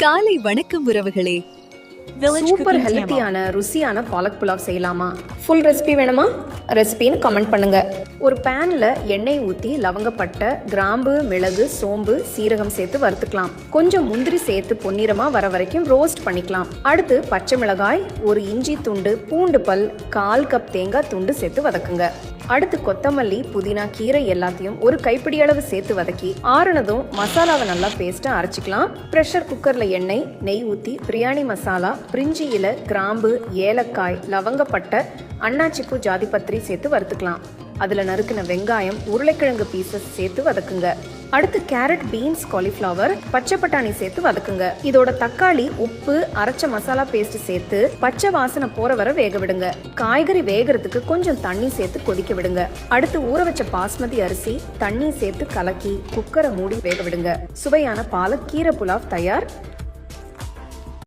காலை வணக்கம் உறவுகளே. சூப்பர் ஹெல்த்தியான ருசியான பாலக் புலாவ் செய்யலாமா? ஃபுல் ரெசிபி வேணுமா? ரெசிபின்னு கமெண்ட் பண்ணுங்க. ஒரு பேன்ல எண்ணெய் ஊற்றி லவங்கப்பட்டை கிராம்பு மிளகு சோம்பு சீரகம் சேர்த்து வறுத்துக்கலாம். கொஞ்சம் முந்திரி சேர்த்து பொன்னிறமா வர வரைக்கும் ரோஸ்ட் பண்ணிக்கலாம். அடுத்து பச்சை மிளகாய் ஒரு இஞ்சி துண்டு பூண்டு பல் கால் கப் தேங்காய் துண்டு சேர்த்து வதக்குங்க. அடுத்து கொத்தமல்லி புதினா கீரை எல்லாத்தையும் ஒரு கைப்பிடி அளவு சேர்த்து வதக்கி ஆறுனதும் மசாலாவை நல்லா பேஸ்ட்டாக அரைச்சிக்கலாம். ப்ரெஷர் குக்கரில் எண்ணெய் நெய் ஊற்றி பிரியாணி மசாலா பிரிஞ்சி இலை கிராம்பு ஏலக்காய் லவங்கப்பட்டை அண்ணாச்சிப்பூ ஜாதிபத்திரி சேர்த்து வறுத்துக்கலாம். அதில் நறுக்கின வெங்காயம் உருளைக்கிழங்கு பீசஸ் சேர்த்து வதக்குங்க. அடுத்து கேரட் பீன்ஸ் காலிஃப்ளவர் பச்சை பட்டாணி சேர்த்து வதக்குங்க. இதோட தக்காளி உப்பு அரைச்ச மசாலா பேஸ்ட் சேர்த்து பச்சை வாசனை போற வரை வேக விடுங்க. காய்கறி வேகிறதுக்கு கொஞ்சம் தண்ணி சேர்த்து கொதிக்க விடுங்க. அடுத்து ஊற வச்ச பாஸ்மதி அரிசி தண்ணி சேர்த்து கலக்கி குக்கரை மூடி வேக விடுங்க. சுவையான பாலக் கீரை புலாவ் தயார்.